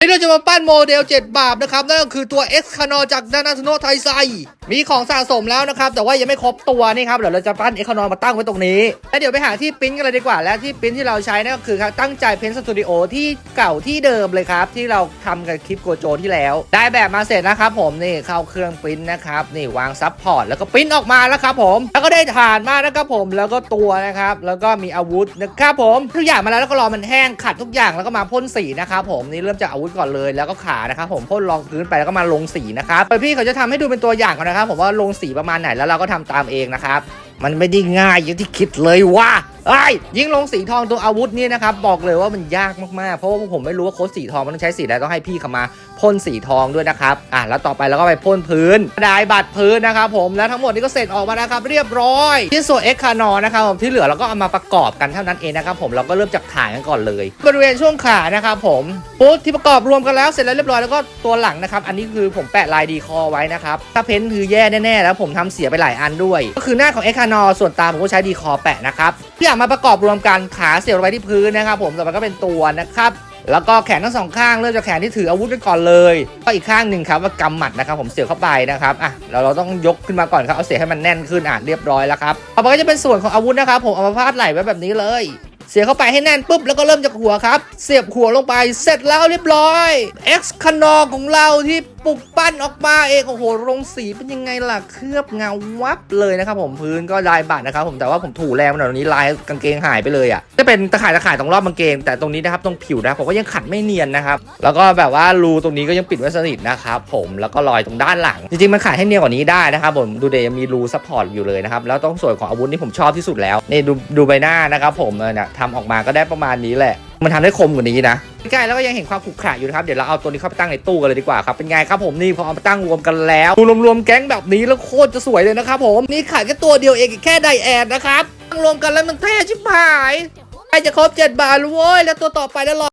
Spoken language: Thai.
นี่เราจะมาปั้นโมเดล 7 บาปนะครับ นั่นก็คือตัว X คานอจากดานาสโนไทไซ มีของสะสมแล้วนะครับ แต่ว่ายังไม่ครบตัวนี่ครับ เดี๋ยวเราจะปั้น X คานอมาตั้งไว้ตรงนี้ แล้วเดี๋ยวไปหาที่ปิ้นกันเลยดีกว่า และที่ปิ้นที่เราใช้นั่นก็คือครับตั้งใจเพ้นสตูดิโอที่เก่าที่เดิมเลยครับ ที่เราทำกับคลิปโกโจที่แล้ว ได้แบบมาเสร็จนะครับผมนี่เข้าเครื่องปิ้นนะครับนี่วางซับพอร์ตแล้วก็ปิ้นออกมาแล้วครับผมแล้วก็ได้ฐานมานะครับผมแล้วก็ตัวนะครับแล้วก็มีอาวุธนะครับผมทุกอย่างมาแล้วแล้วก็รอมันแห้งขัดทุกอย่างแล้วก็มาพ่นสีนะครับผมนี่เริ่มจากอาวุธก่อนเลยแล้วก็ขานะครับผมพ่นรองพื้นไปแล้วก็มาลงสีนะครับโดยพี่เขาจะทำให้ดูเป็นตัวอย่างก่อนนะครับผมว่าลงสีประมาณไหนแล้วเราก็ทำตามเองนะครับมันไม่ได้ง่ายอย่างที่คิดเลยว่า ไอ้ยิ่งลงสีทองตัวอาวุธเนี่ยนะครับบอกเลยว่ามันยากมากๆ เพราะว่าผมไม่รู้ว่าโค้ดสีทองมันต้องใช้สีอะไรต้องให้พี่เขามาพ่นสีทองด้วยนะครับอะแล้วต่อไปเราก็ไปพ่นพื้นได้บัตรพื้นนะครับผมแล้วทั้งหมดนี้ก็เสร็จออกมาแล้วครับเรียบร้อยชิ้นส่วนเอ็กคานอนะครับผมที่เหลือเราก็เอามาประกอบกันเท่านั้นเองนะครับผมเราก็เริ่มจากฐานกันก่อนเลย บริเวณช่วงขานะครับผมปุ๊บที่ประกอบรวมกันแล้วเสร็จแล้วเรียบร้อยแล้วก็ตัวหลังนะครับอันนี้คือผมแปะลายดีคอไว้นะครับถ้าเพ้นท์คือแย่แน่ๆแล้วผมทำเสียไปหลายอันด้วย ก็คือหน้าของเอ็กคานอส่วนตาผมก็ใช้ดีคอแปะนะครับที่อมาประกอบรวมกันขาเสียบลงไปที่พื้นนะครับผมต่อไปก็เป็นตัวนะครับแล้วก็แขนทั้งสองข้างเริ่มจากแขนที่ถืออาวุธกันก่อนเลย ก็อีกข้างหนึ่งครับว่ากำหมัดนะครับผมเสียบเข้าไปนะครับอะเราเราต้องยกขึ้นมาก่อนครับเอาเสียบให้มันแน่นขึ้นอะเรียบร้อยแล้วครับต่อไปก็จะเป็นส่วนของอาวุธนะครับผมเอามาพาดไหล่ไว้แบบนี้เลย เสียเข้าไปให้แน่นปุ๊บแล้วก็เริ่มจากหัวครับ เสียบหัวลงไปเสร็จแล้วเรียบร้อย X คานอของเราที่ปลุกปั้นออกมาเองโอ้โหลงสีเป็นยังไงล่ะเคลือบเงาวับเลยนะครับผมพื้นก็ลายบาดนะครับผมแต่ว่าผมถูแรงมาหน่อยตรงนี้ลายกางเกงหายไปเลยอะจะเป็นตะข่ายตะข่ายตรงรอบกางเกง แต่ตรงนี้นะครับตรงผิวนะผมก็ยังขัดไม่เนียนนะครับแล้วก็แบบว่ารูตรงนี้ก็ยังปิดไว้สนิทนะครับผมแล้วก็รอยตรงด้านหลัง จริงๆมันขาดให้เนียนกว่านี้ได้นะครับผมดูเดยังมีรูซัพพอร์ตอยู่เลยนะครับแล้วต้องส่วนของอาวุธนี่ผมชอบที่สุดแล้วนี่ดูดูใบหน้านะครับผมเนี่ยทำออกมาก็ได้ประมาณนี้แหละ มันทำได้คมกว่านี้นะใกล้แล้วก็ยังเห็นความขรุขระอยู่นะครับ เดี๋ยวเราเอาตัวนี้เข้าไปตั้งในตู้กันเลยดีกว่าครับ เป็นไงครับผมนี่พอเอามาตั้งรวมกันแล้วดูรวมๆแก๊งแบบนี้แล้วโคตรจะสวยเลยนะครับผม นี่ขายแค่ตัวเดียวเองแค่ไดแอดนะครับ ตั้งรวมกันแล้วมันเท่ชิบหายใกล้จะครบ7บาทแล้วเว้ย แล้วตัวต่อไปแล้วรอ